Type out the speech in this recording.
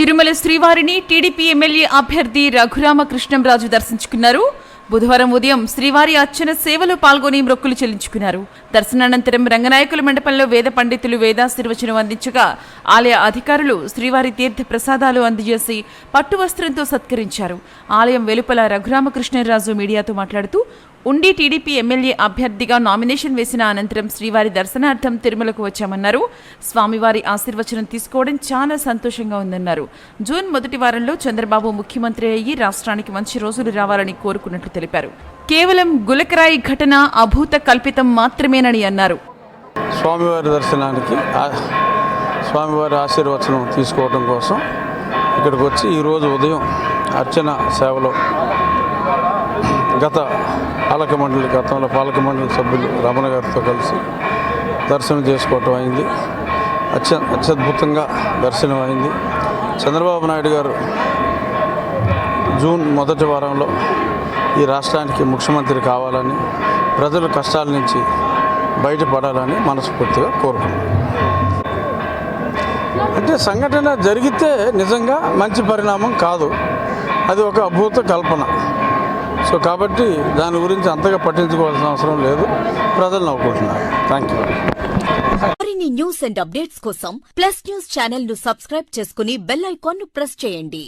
తిరుమల శ్రీవారిని TDP MLA అభ్యర్థి రఘురామకృష్ణంరాజు దర్శించుకున్నారు. బుధవారం ఉదయం శ్రీవారి అర్చన సేవలో పాల్గొని మొక్కులు చెల్లించుకున్నారు. దర్శనానంతరం రంగనాయకుల మండపంలో వేద పండితులు వేదాశీర్వచనం అందించగా ఆలయ అధికారులు శ్రీవారి తీర్థ ప్రసాదాలు అందజేసి పట్టు వస్త్రంతో సత్కరించారు. ఆలయం వెలుపల రఘురామకృష్ణరాజు మీడియాతో మాట్లాడుతూ ఉండి టీడీపీ ఎమ్మెల్యే అభ్యర్థిగా నామినేషన్ వేసిన అనంతరం శ్రీవారి దర్శనార్థం తిరుమలకు వచ్చామన్నారు. స్వామివారి ఆశీర్వచనం తీసుకోవడం చాలా సంతోషంగా ఉందన్నారు. జూన్ మొదటి వారంలో చంద్రబాబు ముఖ్యమంత్రి అయ్యి రాష్ట్రానికి మంచి రోజులు రావాలని కోరుకున్నట్లు తెలిపారు. కేవలం గులకరాయి ఘటన అభూత కల్పితం మాత్రమేనని అన్నారు. స్వామివారి దర్శనానికి స్వామివారి ఆశీర్వచనం తీసుకోవడం కోసం ఇక్కడికి వచ్చి ఈరోజు ఉదయం అర్చన సేవలో గత పాలక మండలి గతంలో పాలక మండలి సభ్యులు రమణ గారితో కలిసి దర్శనం చేసుకోవటం అయింది. అత్య అత్యద్భుతంగా దర్శనం అయింది. చంద్రబాబు నాయుడు గారు జూన్ మొదటి వారంలో ఈ రాష్ట్రానికి ముఖ్యమంత్రి కావాలని ప్రజల కష్టాల నుంచి బయటపడాలని మనస్ఫూర్తిగా కోరుకున్నాం అంటే సంఘటన జరిగితే నిజంగా మంచి పరిణామం కాదు. అది ఒక అద్భుత కల్పన. సో కాబట్టి దాని గురించి అంతగా పట్టించుకోవాల్సిన అవసరం లేదు. ప్రజలు నవ్వుకుంటున్నారు. థ్యాంక్ యూ మరిన్ని న్యూస్ అండ్ అప్డేట్స్ కోసం ప్లస్ న్యూస్ ఛానల్ను సబ్స్క్రైబ్ చేసుకుని బెల్ ఐకాన్ను ప్రెస్ చేయండి.